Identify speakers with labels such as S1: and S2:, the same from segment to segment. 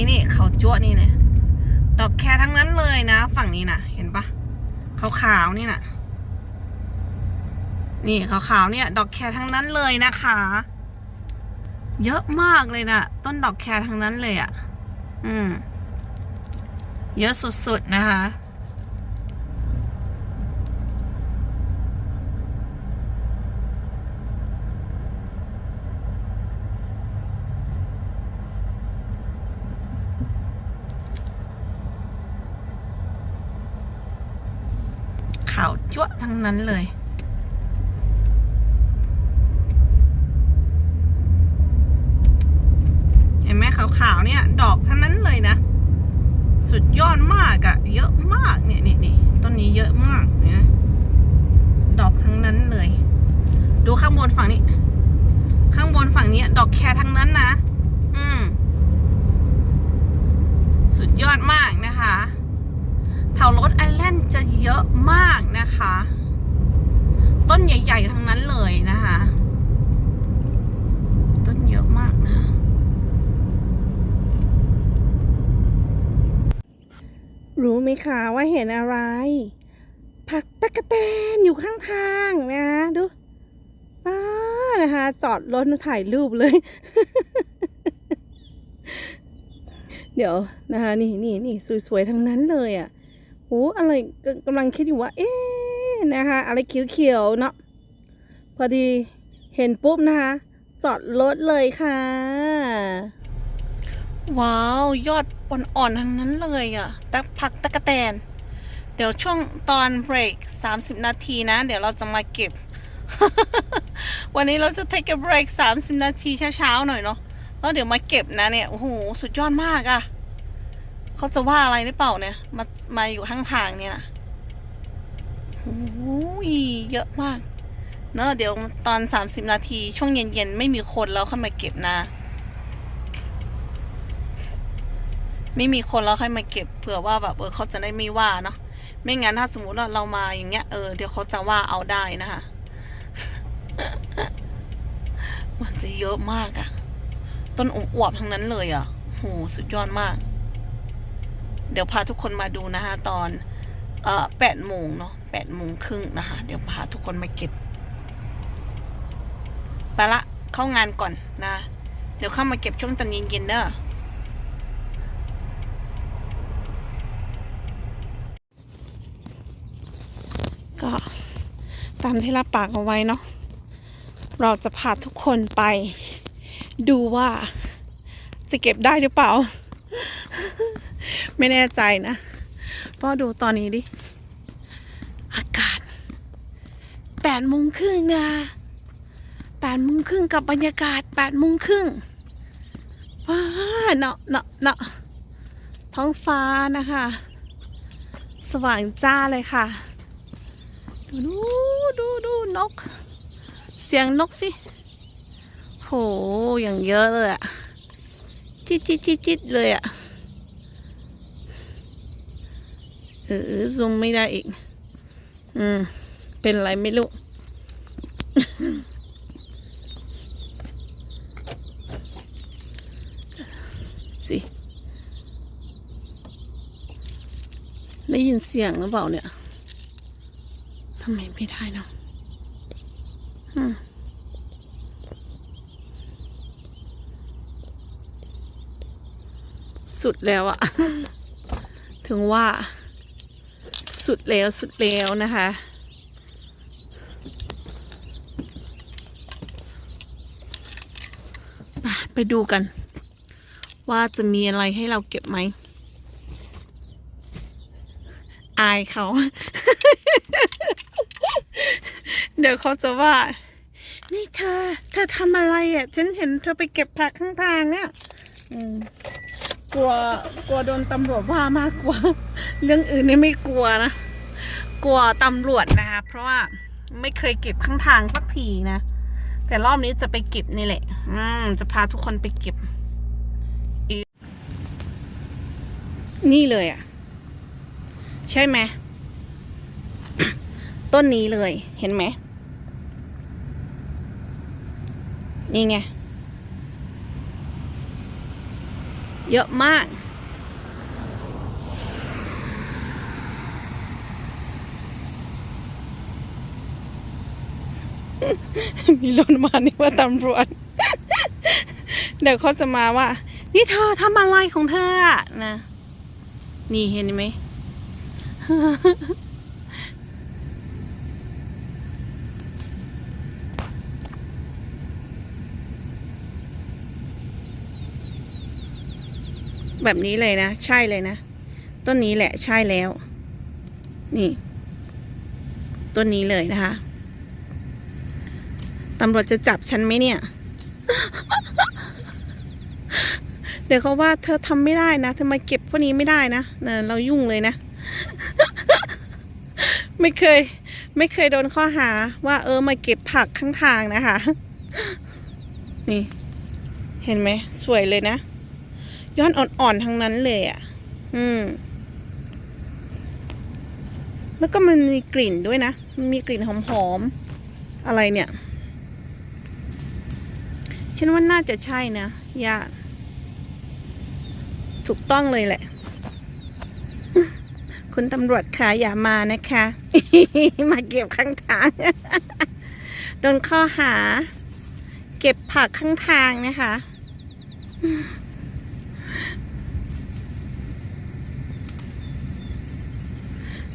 S1: นี้นี่เขาจ้วนี่เนี่ยดอกแครทั้งนั้นเลยนะ ฝั่งนี้นะเห็นปะขาวๆนี่น่ะนี่ขาวๆเนี่ย ดอกแครทั้งนั้นเลยนะคะ เยอะมากเลยนะต้นดอกแครทั้งนั้นเลยอะ่ะ อืม เยอะสุดๆนะคะ ขาว จั่วทั้งนั้นเลย เห็นไหมขาวๆเนี่ย ดอกทั้งนั้นเลยนะ สุดยอดมากอะเยอะมากเนี่ยนี่นี่ต้นนี้เยอะมากนี่ยดอกทั้งนั้นเลย ดูข้างบนฝั่งนี้ ข้างบนฝั่งนี้ดอกแครทั้งนั้นนะ อืม สุดยอดมากนะคะ ถวรถไอแลนด์จะเยอะมากนะคะ ต้นใหญ่ ๆ ทั้งนั้นเลยนะคะ ต้นเยอะมากนะ รู้ไหมคะว่าเห็นอะไร ผักตะกะแตนอยู่ข้างทางนะดูป้านะคะ จอดรถถ่ายรูปเลย เดี๋ยวนะคะ นี่นี่นี่สวยๆทั้งนั้นเลยอะ่ะ โอ้อะไรกกำลังคิดอยู่ว่า เอ๊ะนะคะ อะไรเขียวๆเนาะพอดีเห็นปุ๊บนะคะ จอดรถเลยค่ะ ว้าว ยอดอ่อนๆทั้งนั้นเลยอะ่ะตะผักตะกะแตน เดี๋ยวช่วงตอนเบรก 30 นาทีนะ เดี๋ยวเราจะมาเก็บ วันนี้เราจะ take a break 30 นาทีเช้าๆหน่อยเนาะแล้วเดี๋ยวมาเก็บนะเนี่ย โอ้โห สุดยอดมากอะ่ะ เขาจะว่าอะไรหรือเปล่าเนี่ย มา มาอยู่ข้างทางเนี่ยนะโอ้ยเยอะมาก เนอะเดี๋ยวตอน 30 นาที ช่วงเย็นๆ ไม่มีคนแล้วค่อยมาเก็บนะ ไม่มีคนแล้วค่อยมาเก็บเผื่อว่าแบบเออเขาจะได้ไม่ว่าเนาะ ไม่งั้นถ้าสมมติว่าเรามาอย่างเงี้ยเออเดี๋ยวเขาจะว่าเอาได้นะคะมันจะเยอะมากอะต้นอวบๆทั้งนั้นเลยอะโหสุดยอดมาก เดี๋ยวพาทุกคนมาดูนะคะตอนเอ่อแปดโมงเนาะแปดโมงครึ่งนะคะ เดี๋ยวพาทุกคนมาเก็บไปละเข้างานก่อนนะ เดี๋ยวเข้ามาเก็บช่วงตอนเย็นๆเนอะก็ตามที่รับปากเอาไว้เนาะ เราจะพาทุกคนไปดูว่าจะเก็บได้หรือเปล่า ไม่แน่ใจนะเพราะดูตอนนี้ดิ อากาศแปดโมงครึ่งนะแปดโมงครึ่งกับบรรยากาศแปดโมงครึ่งว้าเนาะเนาะเนาะท้องฟ้านะคะ สว่างจ้าเลยค่ะ ดูดูดูนก เสียงนกสิ โห อย่างเยอะเลยอะจิดจิดจิดจิดเลยอะเออซูมไม่ได้อีก อืม เป็นไรไม่รู้ สิ ได้ยินเสียงหรือเปล่าเนี่ย ทำไมไม่ได้เนาะอืมสุดแล้วอะ ถึงว่า สุดแล้วสุดแล้วนะคะ ไปดูกัน ว่าจะมีอะไรให้เราเก็บไหม อายเขา เดี๋ยวเขาจะว่า นี่เธอ เธอทำอะไรอะ ฉันเห็นเธอไปเก็บผักข้างทางเนี่ยอืม กลัวกลัวโดนตำรวจว่ามากกว่า เรื่องอื่นนี่ไม่กลัวนะ กลัวตำรวจนะคะ เพราะว่าไม่เคยเก็บข้างทางสักทีนะ แต่รอบนี้จะไปเก็บนี่แหละ อืม จะพาทุกคนไปเก็บ นี่เลยอะ ใช่ไหมต้นนี้เลย เห็นไหมนี่ไง เยอะมากมีรถมานี่ว่าตำรวจ เดี๋ยวเขาจะมาว่า นี่เธอทำอะไรของเธออะนะ นี่เห็นไหม แบบนี้เลยนะ ใช่เลยนะ ต้นนี้แหละใช่แล้ว นี่ ต้นนี้เลยนะคะตำรวจจะจับฉันไหมเนี่ย เดี๋ยวเขาว่าเธอทำไม่ได้นะเธอมาเก็บพวกนี้ไม่ได้นะเนอะเรายุ่งเลยนะ ไม่เคย ไม่เคยโดนข้อหา ว่าเออมาเก็บผักข้างทางนะคะ นี่ เห็นไหม สวยเลยนะ ย้อนอ่อนๆทั้งนั้นเลยอะ่ะ อืม แล้วก็มันมีกลิ่นด้วยนะ มันมีกลิ่นหอมๆ อะไรเนี่ย ฉันว่าน่าจะใช่นะญาติถูกต้องเลยแหละ คุณตำรวจคะอย่ามานะคะ มาเก็บข้างทาง โดนข้อหา เก็บผักข้างทางนะคะ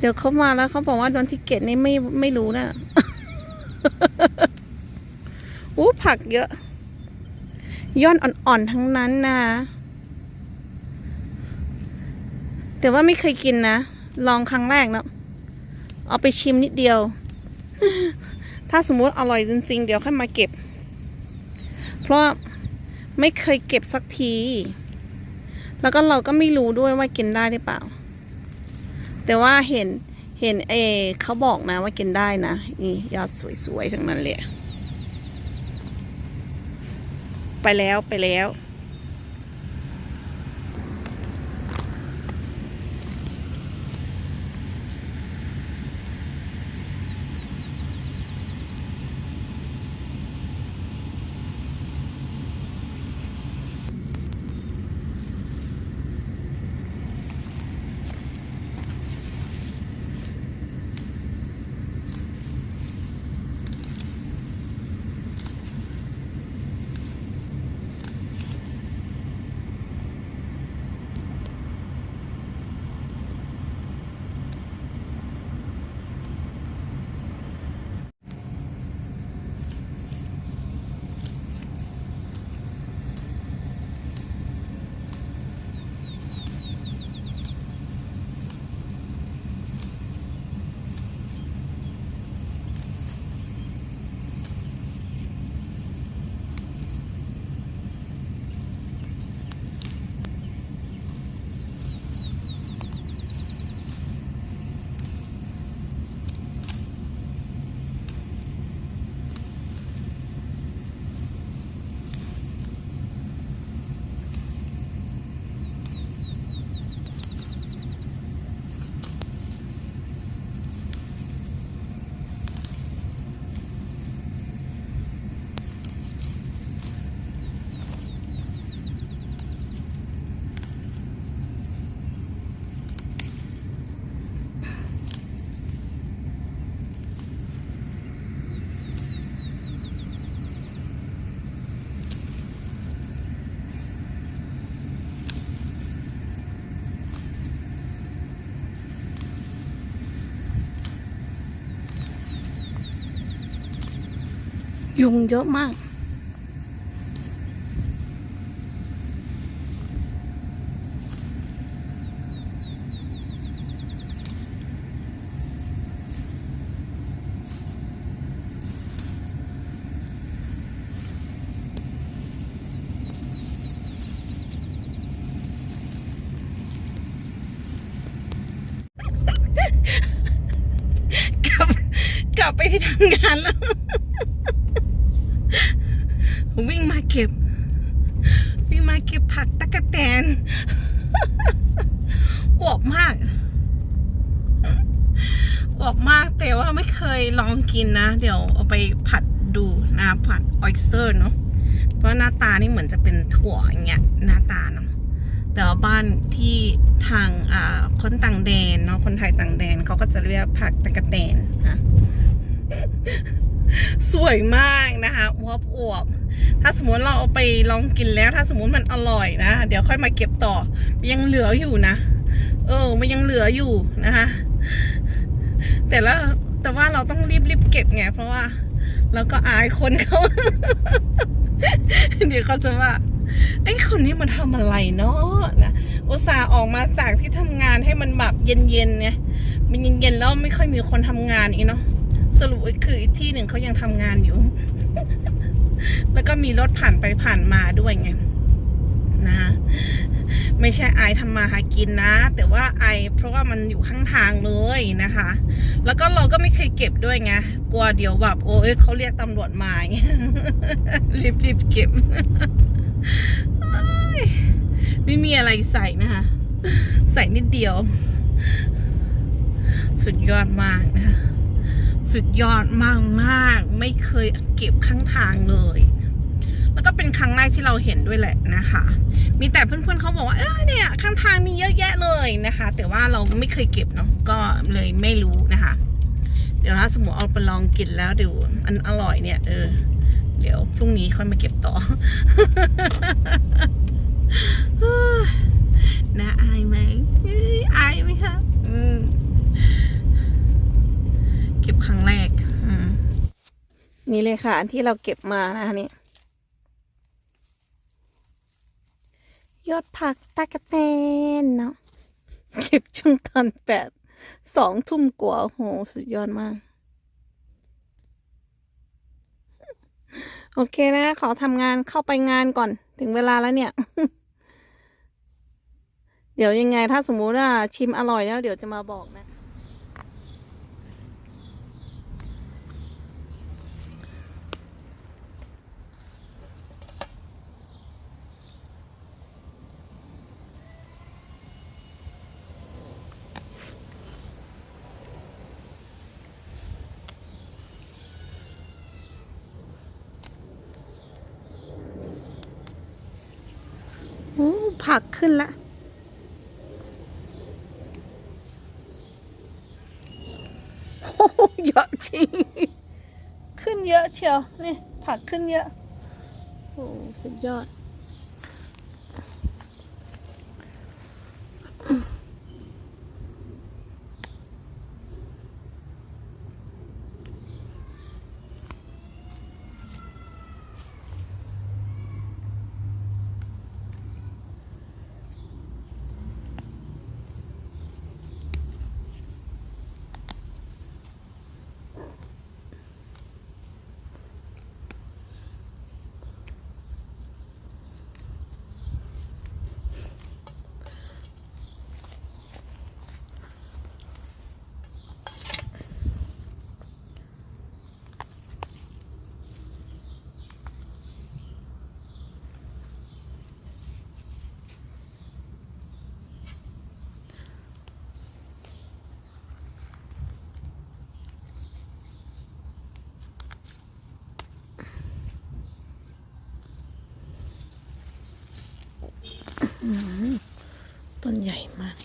S1: เดี๋ยวเขามาแล้วเขาบอกว่าโดนทิเกตนี่ไม่ไม่รู้นะอู้ผักเยอะย้อนอ่อนๆทั้งนั้นนะ แต่ว่าไม่เคยกินนะ ลองครั้งแรกเนาะเอาไปชิมนิดเดียว ถ้าสมมุติอร่อยจริงๆ เดี๋ยวค่อยมาเก็บ เพราะไม่เคยเก็บสักที แล้วก็เราก็ไม่รู้ด้วยว่ากินได้หรือเปล่า แต่ว่าเห็นเห็นเอเขาบอกนะว่ากินได้นะนี่ยอดสวยๆทั้งนั้นเลยไปแล้วไปแล้ว ยุงเยอะมากลับ กลับไปที่ทำงานแล้ว วิ่งมาเก็บ วิ่งมาเก็บผักตะกะแตน อวบมากอวบมากแต่ว่าไม่ เคยลองกินนะ เดี๋ยวเอาไปผัดดูนะผัดออยสเตอร์เนาะเพราะหน้าตานี่เหมือนจะเป็นถั่วอย่างเงี้ยหน้าตาเนาะแต่ว่าบ้านที่ทางอ่าคนต่างแดนเนาะคนไทยต่างแดนเขาก็จะเรียกผักตะกะแตนนะสวยมากนะคะอวบอวบถ้าสมมติเราเอาไปลองกินแล้ว ถ้าสมมติมันอร่อยนะ เดี๋ยวค่อยมาเก็บต่อ ยังเหลืออยู่นะ เออ มันยังเหลืออยู่นะคะแต่ละ แต่ว่าเราต้องรีบรีบเก็บไง เพราะว่าเราก็อายคนเขา เดี๋ยวเขาจะว่าไอ้คนนี้มันทำอะไรเนาะนะอุตส่าห์ออกมาจากที่ทำงานให้มันแบบเย็นๆไงมันเย็นๆแล้วไม่ค่อยมีคนทำงานอีกเนาะสรุปคืออีกที่หนึ่งเขายังทำงานอยู่ แล้วก็มีรถผ่านไปผ่านมาด้วยไงนะคะ ไม่ใช่ไอทำมาหากินนะ แต่ว่าไอเพราะว่ามันอยู่ข้างทางเลยนะคะ แล้วก็เราก็ไม่เคยเก็บด้วยไงกลัวเดี๋ยวแบบโอ้ยเขาเรียกตำรวจมาอย่างเงี้ยรีบเก็บไม่มีอะไรใส่นะคะ ใส่นิดเดียว สุดยอดมากนะคะสุดยอดมากมากไม่เคยเก็บข้างทางเลย แล้วก็เป็นครั้งแรกที่เราเห็นด้วยแหละนะคะ มีแต่เพื่อนๆเขาบอกว่าเออเนี่ยข้างทางมีเยอะแยะเลยนะคะ แต่ว่าเราไม่เคยเก็บเนาะก็เลยไม่รู้นะคะ เดี๋ยวถ้าสมมติเอาไปลองกินแล้วเดี๋ยวอันอร่อยเนี่ยเออเดี๋ยวพรุ่งนี้ค่อยมาเก็บต่อน่าอายไหมอายไหมคะอืเก็บครั้งแรกนี่เลยค่ะ อันที่เราเก็บมานะคะนี่ ยอดผักตะกะแตนเนาะเก็บช่วงตอนแปดสองทุ่มกว่าโอ้โหสุดยอดมาก โอเคนะ ขอทำงานเข้าไปงานก่อน ถึงเวลาแล้วเนี่ย เดี๋ยวยังไงถ้าสมมุติว่าชิมอร่อยแล้ว เดี๋ยวจะมาบอกนะ โอ้ ผักขึ้นละ โอ้โหเยอะจริง ขึ้นเยอะเชียว นี่ ผักขึ้นเยอะ โอ้ สุดยอด ต้นใหญ่มาก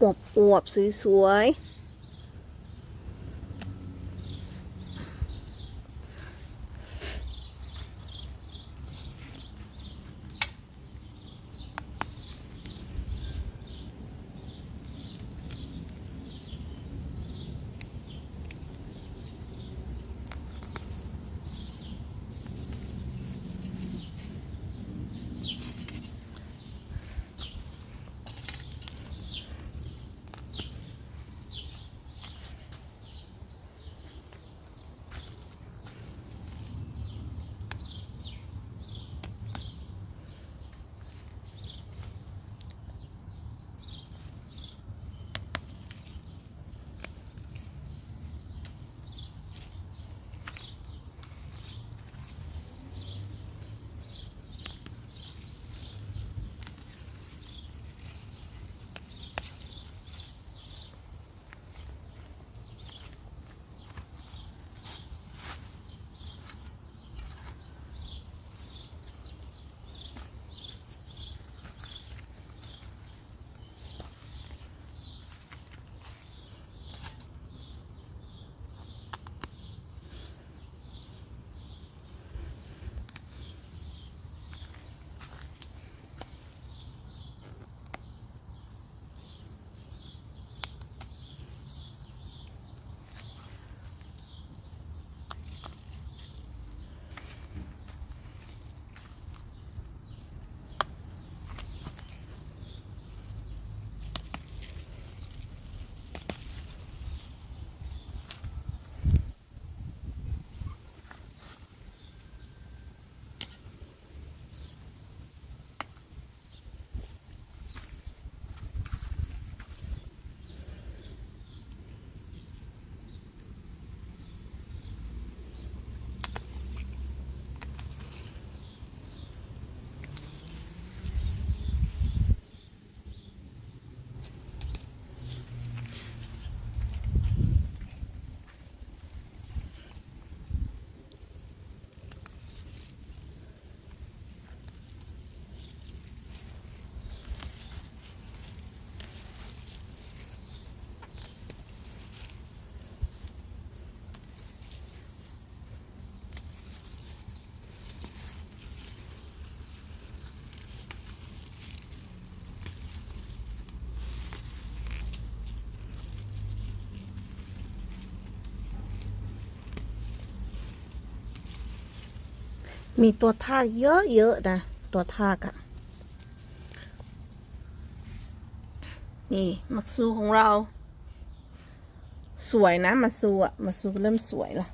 S1: อวบอวบๆสวย
S2: มีตัวทากเยอะๆนะ ตัวทากอะนี่มักซูของเรา สวยนะ มาซูอะมาซูเริ่มสวยละ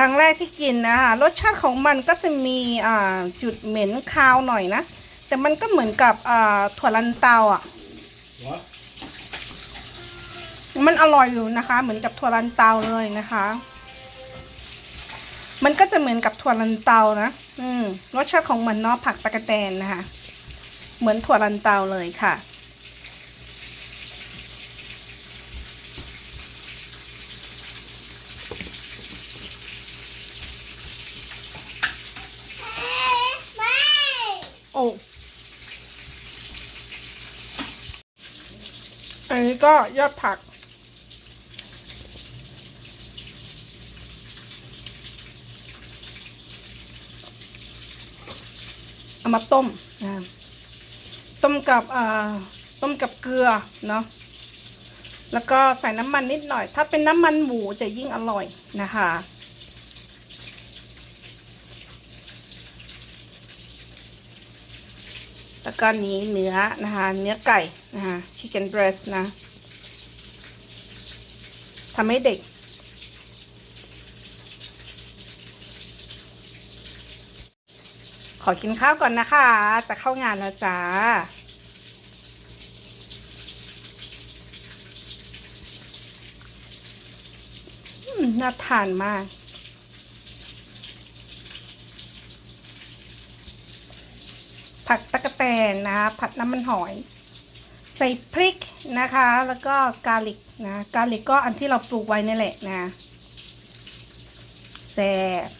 S2: รั้งแรกที่กินนะคะรสชาติของมันก็จะมีอ่าจุดเหม็นคาวหน่อยนะ แต่มันก็เหมือนกับอ่าถั่วลันเตาอะ
S3: What?
S2: มันอร่อยอยู่นะคะ เหมือนกับถั่วลันเตาเลยนะคะ มันก็จะเหมือนกับถั่วลันเตานะ อืม รสชาติของมันเนาะผักตะกะแตนนะคะ เหมือนถั่วลันเตาเลยค่ะ โอ้ อันนี้ ก็ยอดผัก เอามาต้มนะต้มกับอ่าต้มกับเกลือเนาะแล้วก็ใส่น้ำมันนิดหน่อย ถ้าเป็นน้ำมันหมูจะยิ่งอร่อยนะคะแล้วก็นี้เนื้อนะคะ เนื้อไก่นะคะ chicken breast นะ ทำให้เด็ก ขอกินข้าวก่อนนะคะ จะเข้างานแล้วจ้าน่าทานมากนนะคะผัดน้ำมันหอย ใส่พริกนะคะ แล้วก็กาลิกนะกาลิกก็อันที่เราปลูกไว้นี่แหละนะแซ่บ